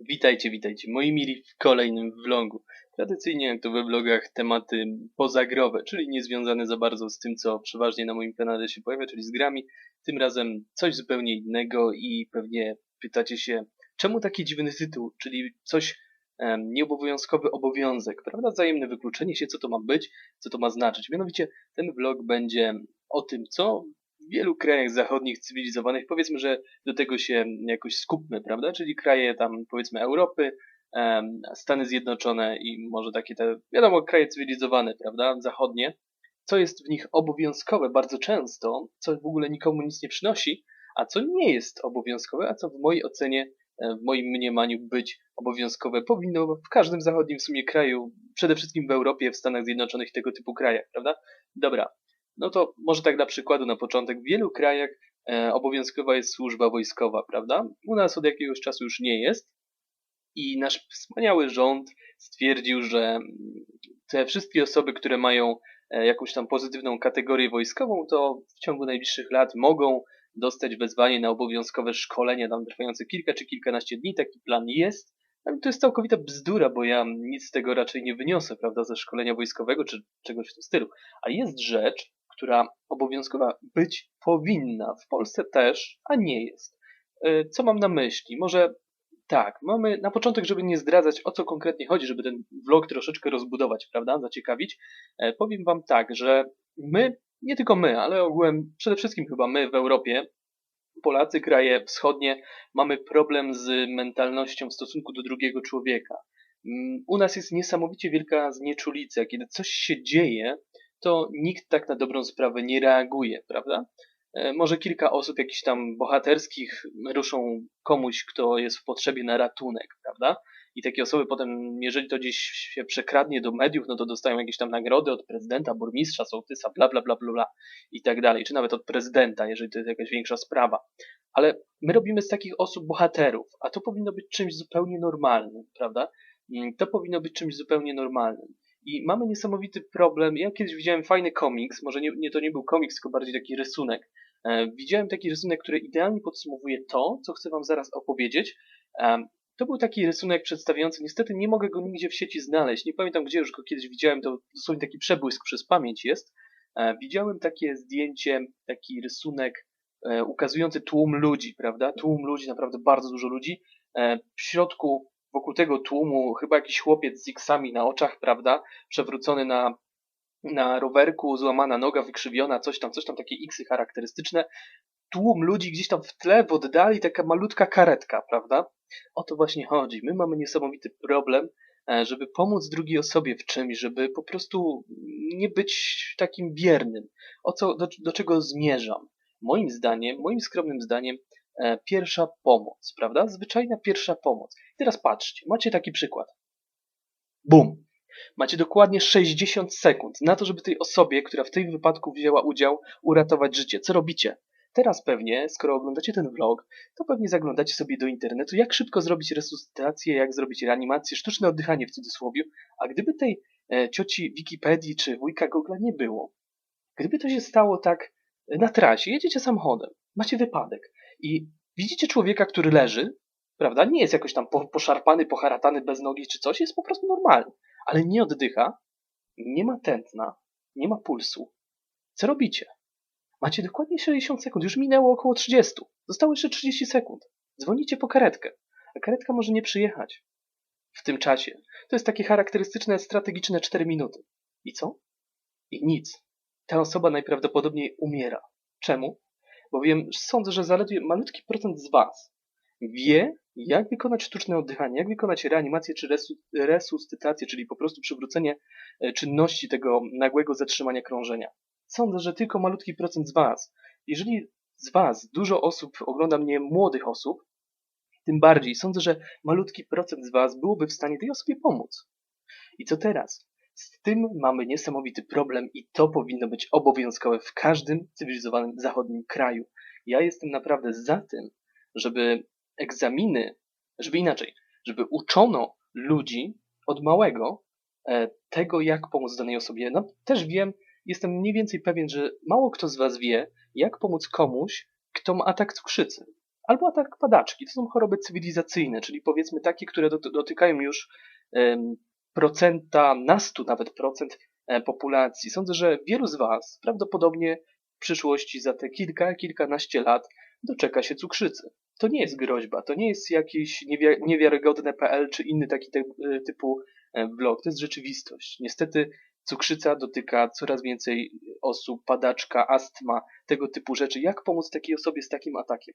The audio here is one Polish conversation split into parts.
Witajcie, witajcie, moi mili w kolejnym vlogu. Tradycyjnie jak to we vlogach tematy pozagrowe, czyli niezwiązane za bardzo z tym, co przeważnie na moim kanale się pojawia, czyli z grami. Tym razem coś zupełnie innego i pewnie pytacie się, czemu taki dziwny tytuł, czyli coś nieobowiązkowy obowiązek, prawda? Wzajemne wykluczenie się, co to ma być, co to ma znaczyć. Mianowicie ten vlog będzie o tym, co w wielu krajach zachodnich, cywilizowanych, powiedzmy, że do tego się jakoś skupmy, prawda? Czyli kraje tam, powiedzmy, Europy, Stany Zjednoczone i może takie te, wiadomo, kraje cywilizowane, prawda? Zachodnie. Co jest w nich obowiązkowe bardzo często, co w ogóle nikomu nic nie przynosi, a co nie jest obowiązkowe, a co w mojej ocenie, e, w moim mniemaniu być obowiązkowe powinno w każdym zachodnim w sumie kraju, przede wszystkim w Europie, w Stanach Zjednoczonych i tego typu krajach, prawda? Dobra, no to może tak dla przykładu na początek, w wielu krajach e, obowiązkowa jest służba wojskowa, prawda? U nas od jakiegoś czasu już nie jest i nasz wspaniały rząd stwierdził, że te wszystkie osoby, które mają e, jakąś tam pozytywną kategorię wojskową, to w ciągu najbliższych lat mogą dostać wezwanie na obowiązkowe szkolenie, tam trwające kilka czy kilkanaście dni. Taki plan jest. Ale to jest całkowita bzdura, bo ja nic z tego raczej nie wyniosę, prawda, ze szkolenia wojskowego czy czegoś w tym stylu. A jest rzecz, która obowiązkowa być powinna. W Polsce też, a nie jest. E, co mam na myśli? Może tak, mamy na początek, żeby nie zdradzać o co konkretnie chodzi, żeby ten vlog troszeczkę rozbudować, prawda, zaciekawić. E, powiem Wam tak, że my, nie tylko my, ale ogółem przede wszystkim chyba my w Europie, Polacy, kraje wschodnie, mamy problem z mentalnością w stosunku do drugiego człowieka. Mm, u nas jest niesamowicie wielka znieczulica. Kiedy coś się dzieje, to nikt tak na dobrą sprawę nie reaguje, prawda? E, może kilka osób jakichś tam bohaterskich ruszą komuś, kto jest w potrzebie na ratunek, prawda? I takie osoby potem, jeżeli to gdzieś się przekradnie do mediów, no to dostają jakieś tam nagrody od prezydenta, burmistrza, sołtysa, bla, bla, bla, bla, bla i tak dalej. Czy nawet od prezydenta, jeżeli to jest jakaś większa sprawa. Ale my robimy z takich osób bohaterów, a to powinno być czymś zupełnie normalnym, prawda? Mm, to powinno być czymś zupełnie normalnym. I mamy niesamowity problem. Ja kiedyś widziałem fajny komiks, może nie, nie to nie był komiks, tylko bardziej taki rysunek. E, widziałem taki rysunek, który idealnie podsumowuje to, co chcę Wam zaraz opowiedzieć. E, to był taki rysunek przedstawiający, niestety nie mogę go nigdzie w sieci znaleźć, nie pamiętam gdzie już go kiedyś widziałem, to dosłownie taki przebłysk przez pamięć jest. E, widziałem takie zdjęcie, taki rysunek e, ukazujący tłum ludzi, prawda? Tłum ludzi, naprawdę bardzo dużo ludzi. E, w środku wokół tego tłumu chyba jakiś chłopiec z iksami na oczach, prawda, przewrócony na, na rowerku, złamana noga wykrzywiona, coś tam, coś tam, takie iksy charakterystyczne. Tłum ludzi gdzieś tam w tle, w oddali, taka malutka karetka, prawda? O to właśnie chodzi. My mamy niesamowity problem, e, żeby pomóc drugiej osobie w czymś, żeby po prostu nie być takim biernym. O co, do, do czego zmierzam? Moim zdaniem, moim skromnym zdaniem, pierwsza pomoc, prawda? Zwyczajna pierwsza pomoc. I teraz patrzcie, macie taki przykład. Bum. Macie dokładnie 60 sekund na to, żeby tej osobie, która w tym wypadku wzięła udział, uratować życie. Co robicie? Teraz pewnie, skoro oglądacie ten vlog, to pewnie zaglądacie sobie do internetu, jak szybko zrobić resuscytację, jak zrobić reanimację, sztuczne oddychanie w cudzysłowie. A gdyby tej e, cioci Wikipedii czy wujka Google nie było, gdyby to się stało tak na trasie, jedziecie samochodem, macie wypadek, i widzicie człowieka, który leży, prawda? Nie jest jakoś tam poszarpany, poharatany, bez nogi czy coś, jest po prostu normalny, ale nie oddycha, nie ma tętna, nie ma pulsu. Co robicie? Macie dokładnie 60 sekund, już minęło około 30. Zostało jeszcze 30 sekund. Dzwonicie po karetkę, a karetka może nie przyjechać w tym czasie. To jest takie charakterystyczne, strategiczne 4 minuty. I co? I nic. Ta osoba najprawdopodobniej umiera. Czemu? Bowiem sądzę, że zaledwie malutki procent z Was wie, jak wykonać sztuczne oddychanie, jak wykonać reanimację czy resuscytację, czyli po prostu przywrócenie e, czynności tego nagłego zatrzymania krążenia. Sądzę, że tylko malutki procent z Was. Jeżeli z Was dużo osób ogląda mnie, młodych osób, tym bardziej sądzę, że malutki procent z Was byłoby w stanie tej osobie pomóc. I co teraz? Z tym mamy niesamowity problem i to powinno być obowiązkowe w każdym cywilizowanym zachodnim kraju. Ja jestem naprawdę za tym, żeby egzaminy, żeby inaczej, żeby uczono ludzi od małego e, tego, jak pomóc danej osobie. No, też wiem, jestem mniej więcej pewien, że mało kto z Was wie, jak pomóc komuś, kto ma atak cukrzycy. albo atak padaczki. To są choroby cywilizacyjne, czyli powiedzmy takie, które dotykają już procenta, nastu nawet procent e, populacji. Sądzę, że wielu z Was prawdopodobnie w przyszłości za te kilka, kilkanaście lat doczeka się cukrzycy. To nie jest groźba, to nie jest jakiś niewiarygodne PL czy inny taki e, typu vlog, to jest rzeczywistość. Niestety cukrzyca dotyka coraz więcej osób, padaczka, astma, tego typu rzeczy. Jak pomóc takiej osobie z takim atakiem?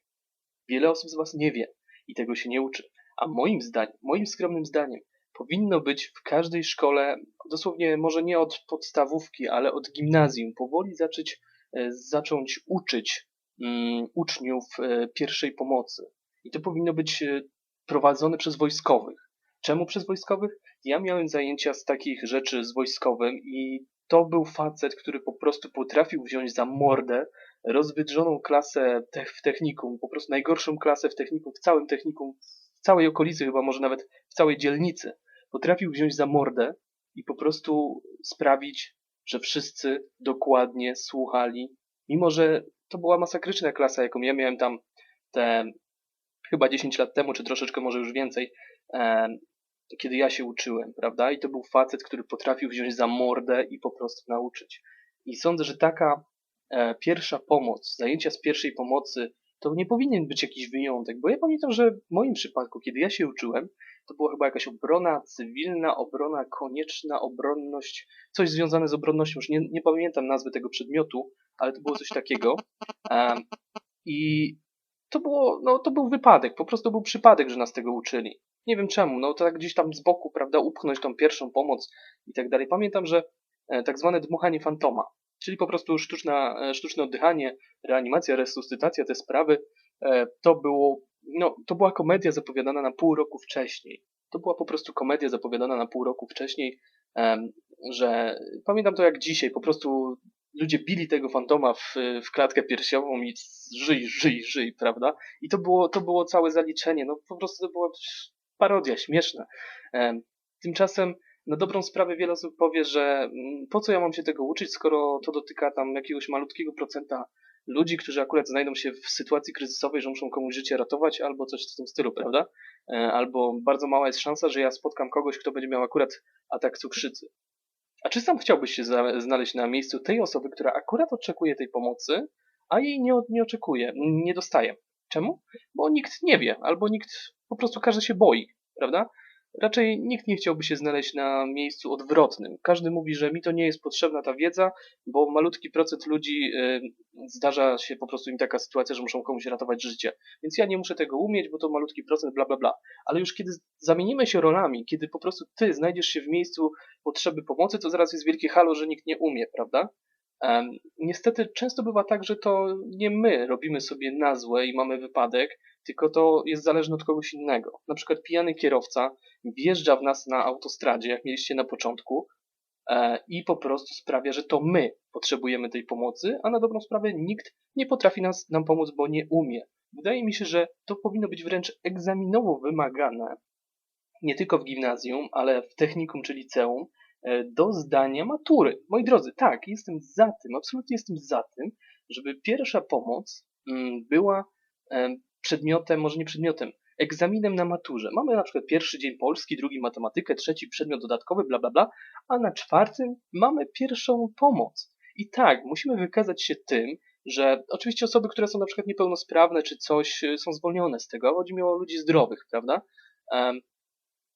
Wiele osób z Was nie wie i tego się nie uczy. A moim zdaniem, moim skromnym zdaniem, powinno być w każdej szkole, dosłownie może nie od podstawówki, ale od gimnazjum, powoli zacząć, e, zacząć uczyć um, uczniów e, pierwszej pomocy. I to powinno być e, prowadzone przez wojskowych. Czemu przez wojskowych? Ja miałem zajęcia z takich rzeczy z wojskowym i to był facet, który po prostu potrafił wziąć za mordę rozwydrzoną klasę w technikum, po prostu najgorszą klasę w technikum, w całym technikum, w całej okolicy, chyba może nawet w całej dzielnicy. Potrafił wziąć za mordę i po prostu sprawić, że wszyscy dokładnie słuchali, mimo że to była masakryczna klasa, jaką ja miałem tam te chyba 10 lat temu, czy troszeczkę może już więcej, kiedy ja się uczyłem, prawda? I to był facet, który potrafił wziąć za mordę i po prostu nauczyć. I sądzę, że taka e, pierwsza pomoc, zajęcia z pierwszej pomocy, to nie powinien być jakiś wyjątek, bo ja pamiętam, że w moim przypadku, kiedy ja się uczyłem, to była chyba jakaś obrona cywilna, obrona konieczna, obronność, coś związane z obronnością, już nie, nie pamiętam nazwy tego przedmiotu, ale to było coś takiego. Um, I to było, no to był wypadek, po prostu był przypadek, że nas tego uczyli. Nie wiem czemu, no to tak gdzieś tam z boku, prawda, upchnąć tą pierwszą pomoc i tak dalej. Pamiętam, że e, tak zwane dmuchanie fantoma, czyli po prostu sztuczna, e, sztuczne oddychanie, reanimacja, resuscytacja, te sprawy, e, to było, no, to była komedia zapowiadana na pół roku wcześniej. To była po prostu komedia zapowiadana na pół roku wcześniej, że pamiętam to jak dzisiaj, po prostu ludzie bili tego fantoma w, w klatkę piersiową i żyj, żyj, żyj, prawda? I to było, to było całe zaliczenie, no po prostu to była parodia, śmieszna. Tymczasem na dobrą sprawę wiele osób powie, że mm, po co ja mam się tego uczyć, skoro to dotyka tam jakiegoś malutkiego procenta ludzi, którzy akurat znajdą się w sytuacji kryzysowej, że muszą komuś życie ratować, albo coś w tym stylu, prawda? E, albo bardzo mała jest szansa, że ja spotkam kogoś, kto będzie miał akurat atak cukrzycy. A czy sam chciałbyś się znaleźć na miejscu tej osoby, która akurat oczekuje tej pomocy, a jej nie, nie oczekuje, nie dostaje? Czemu? Bo nikt nie wie, albo nikt po prostu każdy się boi, prawda? Raczej nikt nie chciałby się znaleźć na miejscu odwrotnym. Każdy mówi, że mi to nie jest potrzebna ta wiedza, bo malutki procent ludzi y, zdarza się po prostu im taka sytuacja, że muszą komuś ratować życie. Więc ja nie muszę tego umieć, bo to malutki procent, bla bla bla. Ale już kiedy zamienimy się rolami, kiedy po prostu ty znajdziesz się w miejscu potrzeby pomocy, to zaraz jest wielkie halo, że nikt nie umie, prawda? Niestety często bywa tak, że to nie my robimy sobie na złe i mamy wypadek, tylko to jest zależne od kogoś innego. Na przykład pijany kierowca wjeżdża w nas na autostradzie, jak mieliście na początku, e, i po prostu sprawia, że to my potrzebujemy tej pomocy, a na dobrą sprawę nikt nie potrafi nas, nam pomóc, bo nie umie. Wydaje mi się, że to powinno być wręcz egzaminowo wymagane, nie tylko w gimnazjum, ale w technikum czy liceum, E, do zdania matury. Moi drodzy, tak, jestem za tym, absolutnie jestem za tym, żeby pierwsza pomoc mm, była przedmiotem, może nie przedmiotem, egzaminem na maturze. Mamy na przykład pierwszy dzień polski, drugi matematykę, trzeci przedmiot dodatkowy, bla bla bla, a na czwartym mamy pierwszą pomoc. I tak, musimy wykazać się tym, że oczywiście osoby, które są na przykład niepełnosprawne czy coś, e, są zwolnione z tego, chodzi mi o ludzi zdrowych, prawda?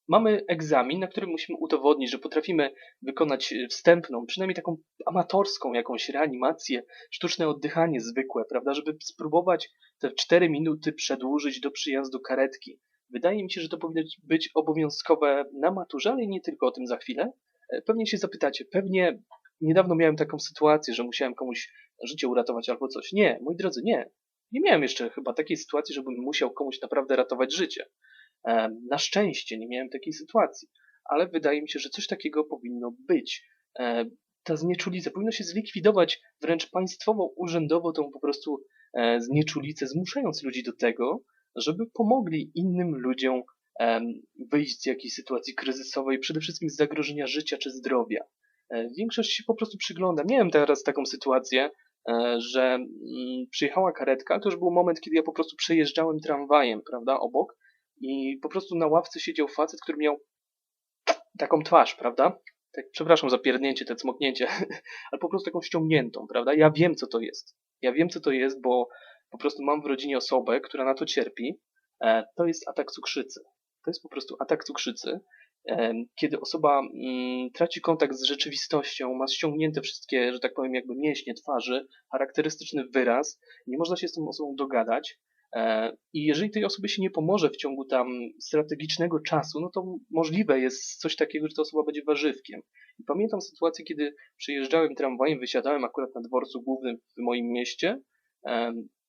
Mamy egzamin, na którym musimy udowodnić, że potrafimy wykonać e, wstępną, przynajmniej taką amatorską jakąś reanimację, sztuczne oddychanie zwykłe, prawda, żeby spróbować te 4 minuty przedłużyć do przyjazdu karetki. Wydaje mi się, że to powinno być obowiązkowe na maturze, ale nie tylko o tym za chwilę. E, pewnie się zapytacie, pewnie niedawno miałem taką sytuację, że musiałem komuś życie uratować albo coś. Nie, moi drodzy, nie. Nie miałem jeszcze chyba takiej sytuacji, żebym musiał komuś naprawdę ratować życie. Na szczęście nie miałem takiej sytuacji, ale wydaje mi się, że coś takiego powinno być. Ta znieczulica powinno się zlikwidować wręcz państwowo, urzędowo tą po prostu e, znieczulicę, zmuszając ludzi do tego, żeby pomogli innym ludziom wyjść z jakiejś sytuacji kryzysowej, przede wszystkim z zagrożenia życia czy zdrowia. E, większość się po prostu przygląda. Miałem teraz taką sytuację, e, że mm, przyjechała karetka, to już był moment, kiedy ja po prostu przejeżdżałem tramwajem, prawda, obok i po prostu na ławce siedział facet, który miał taką twarz, prawda? Tak, przepraszam za pierdnięcie, te cmoknięcie, ale po prostu taką ściągniętą, prawda? Ja wiem, co to jest. Ja wiem, co to jest, bo po prostu mam w rodzinie osobę, która na to cierpi. E, to jest atak cukrzycy. To jest po prostu atak cukrzycy, e, kiedy osoba mm, traci kontakt z rzeczywistością, ma ściągnięte wszystkie, że tak powiem, jakby mięśnie twarzy, charakterystyczny wyraz, nie można się z tą osobą dogadać. E, I jeżeli tej osobie się nie pomoże w ciągu tam strategicznego czasu, no to możliwe jest coś takiego, że ta osoba będzie warzywkiem. I pamiętam sytuację, kiedy przyjeżdżałem tramwajem, wysiadałem akurat na dworcu głównym w moim mieście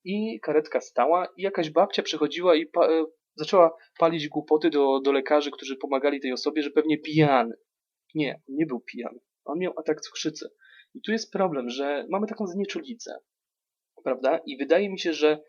i karetka stała i jakaś babcia przychodziła i pa e, zaczęła palić głupoty do, do lekarzy, którzy pomagali tej osobie, że pewnie pijany. Nie, nie był pijany. On miał atak cukrzycy. I tu jest problem, że mamy taką znieczulicę, prawda? I wydaje mi się, że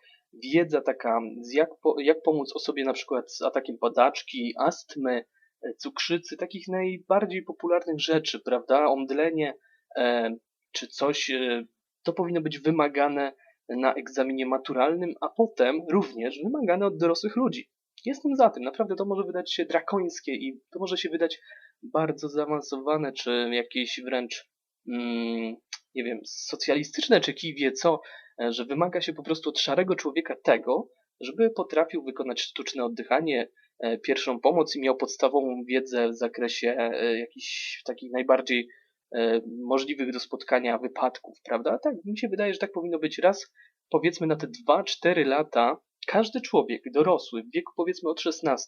wiedza taka, jak, po, jak pomóc osobie na przykład z atakiem padaczki, astmy, e, cukrzycy, takich najbardziej popularnych rzeczy, prawda? Omdlenie e, czy coś, e, to powinno być wymagane na egzaminie maturalnym, a potem również wymagane od dorosłych ludzi. Jestem za tym, naprawdę to może wydać się drakońskie i to może się wydać bardzo zaawansowane, czy jakieś wręcz, mm, nie wiem, socjalistyczne, czy kij wie co, że wymaga się po prostu od szarego człowieka tego, żeby potrafił wykonać sztuczne oddychanie, e, pierwszą pomoc i miał podstawową wiedzę w zakresie e, jakichś takich najbardziej możliwych do spotkania wypadków, prawda? Tak, mi się wydaje, że tak powinno być raz, powiedzmy na te 2-4 lata, każdy człowiek dorosły w wieku powiedzmy od 16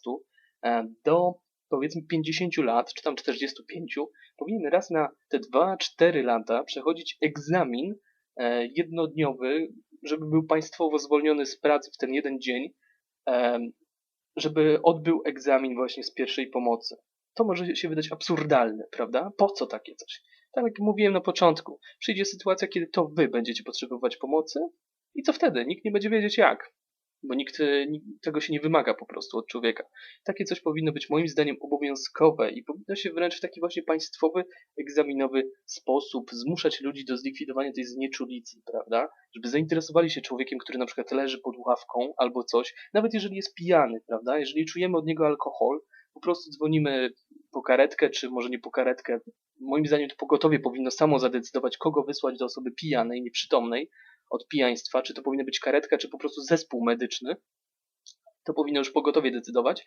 do powiedzmy 50 lat, czy tam 45, powinien raz na te 2-4 lata przechodzić egzamin E, jednodniowy, żeby był państwowo zwolniony z pracy w ten jeden dzień, e, żeby odbył egzamin właśnie z pierwszej pomocy. To może się wydać absurdalne, prawda? Po co takie coś? Tak jak mówiłem na początku, przyjdzie sytuacja, kiedy to wy będziecie potrzebować pomocy i co wtedy? Nikt nie będzie wiedzieć jak bo nikt, e, nikt, tego się nie wymaga po prostu od człowieka. Takie coś powinno być moim zdaniem obowiązkowe i powinno się wręcz w taki właśnie państwowy, egzaminowy sposób zmuszać ludzi do zlikwidowania tej znieczulicy, prawda? Żeby zainteresowali się człowiekiem, który na przykład leży pod ławką albo coś, nawet jeżeli jest pijany, prawda? Jeżeli czujemy od niego alkohol, po prostu dzwonimy po karetkę, czy może nie po karetkę. Moim zdaniem to pogotowie powinno samo zadecydować, kogo wysłać do osoby pijanej, nieprzytomnej, od pijaństwa, czy to powinna być karetka, czy po prostu zespół medyczny. To powinno już pogotowie decydować,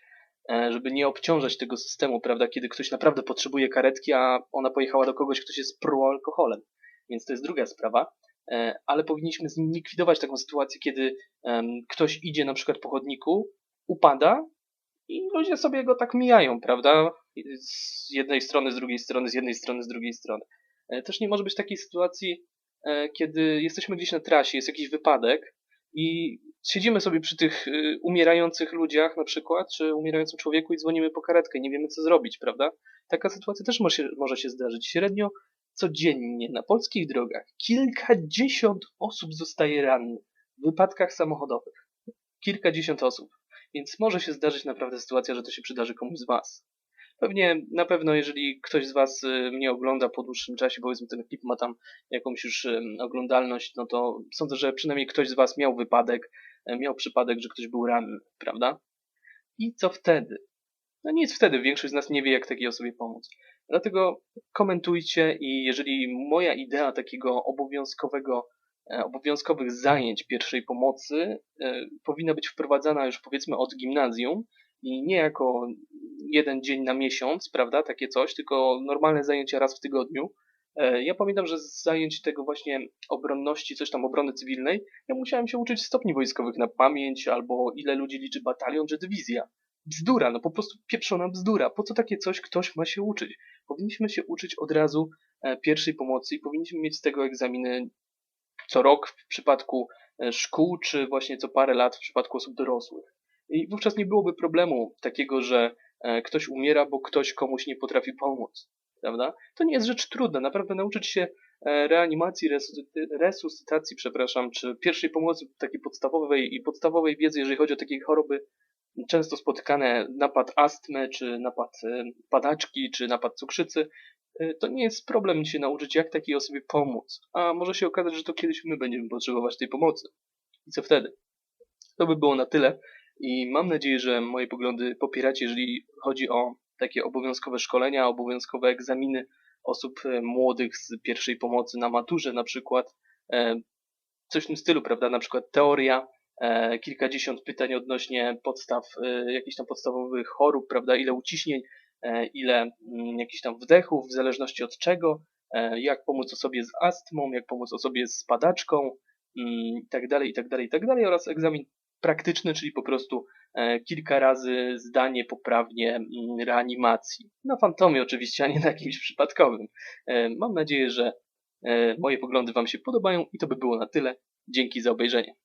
e, żeby nie obciążać tego systemu, prawda, kiedy ktoś naprawdę potrzebuje karetki, a ona pojechała do kogoś, kto się spruł alkoholem. Więc to jest druga sprawa. E, ale powinniśmy zlikwidować taką sytuację, kiedy ktoś idzie na przykład po chodniku, upada i ludzie sobie go tak mijają, prawda? Z jednej strony, z drugiej strony, z jednej strony, z drugiej strony. E, też nie może być takiej sytuacji, kiedy jesteśmy gdzieś na trasie, jest jakiś wypadek i siedzimy sobie przy tych y, umierających ludziach na przykład, czy umierającym człowieku i dzwonimy po karetkę, nie wiemy co zrobić, prawda? Taka sytuacja też może się, może się zdarzyć. Średnio codziennie na polskich drogach kilkadziesiąt osób zostaje rannych w wypadkach samochodowych. Kilkadziesiąt osób. Więc może się zdarzyć naprawdę sytuacja, że to się przydarzy komuś z Was. Pewnie, na pewno, jeżeli ktoś z Was y, mnie ogląda po dłuższym czasie, powiedzmy ten klip ma tam jakąś już oglądalność, no to sądzę, że przynajmniej ktoś z Was miał wypadek, e, miał przypadek, że ktoś był ranny, prawda? I co wtedy? No nic wtedy, większość z nas nie wie, jak takiej osobie pomóc. Dlatego komentujcie i jeżeli moja idea takiego obowiązkowego, e, obowiązkowych zajęć pierwszej pomocy e, powinna być wprowadzana już powiedzmy od gimnazjum i nie jako jeden dzień na miesiąc, prawda, takie coś, tylko normalne zajęcia raz w tygodniu. E, ja pamiętam, że z zajęć tego właśnie obronności, coś tam obrony cywilnej, ja musiałem się uczyć stopni wojskowych na pamięć, albo ile ludzi liczy batalion czy dywizja. Bzdura, no po prostu pieprzona bzdura. Po co takie coś ktoś ma się uczyć? Powinniśmy się uczyć od razu e, pierwszej pomocy i powinniśmy mieć z tego egzaminy co rok w przypadku e, szkół, czy właśnie co parę lat w przypadku osób dorosłych. I wówczas nie byłoby problemu takiego, że E, ktoś umiera, bo ktoś komuś nie potrafi pomóc. Prawda? To nie jest rzecz trudna. Naprawdę nauczyć się e, reanimacji, resuscytacji, przepraszam, czy pierwszej pomocy takiej podstawowej i podstawowej wiedzy, jeżeli chodzi o takie choroby często spotykane, napad astmy, czy napad e, padaczki, czy napad cukrzycy, to nie jest problem się nauczyć, jak takiej osobie pomóc. A może się okazać, że to kiedyś my będziemy potrzebować tej pomocy. I co wtedy? To by było na tyle. I mam nadzieję, że moje poglądy popieracie, jeżeli chodzi o takie obowiązkowe szkolenia, obowiązkowe egzaminy osób e, młodych z pierwszej pomocy na maturze na przykład. E, Coś w tym stylu, prawda? Na przykład teoria, e, kilkadziesiąt pytań odnośnie podstaw, jakichś tam podstawowych chorób, prawda? Ile uciśnień, ile mm, jakichś tam wdechów, w zależności od czego, jak pomóc osobie z astmą, jak pomóc osobie z padaczką, mm, i tak dalej, i tak dalej, i tak dalej, oraz egzamin praktyczny, czyli po prostu e, kilka razy zdanie poprawnie mm, reanimacji. Na fantomie oczywiście, a nie na jakimś przypadkowym. E, Mam nadzieję, że e, moje poglądy Wam się podobają i to by było na tyle. Dzięki za obejrzenie.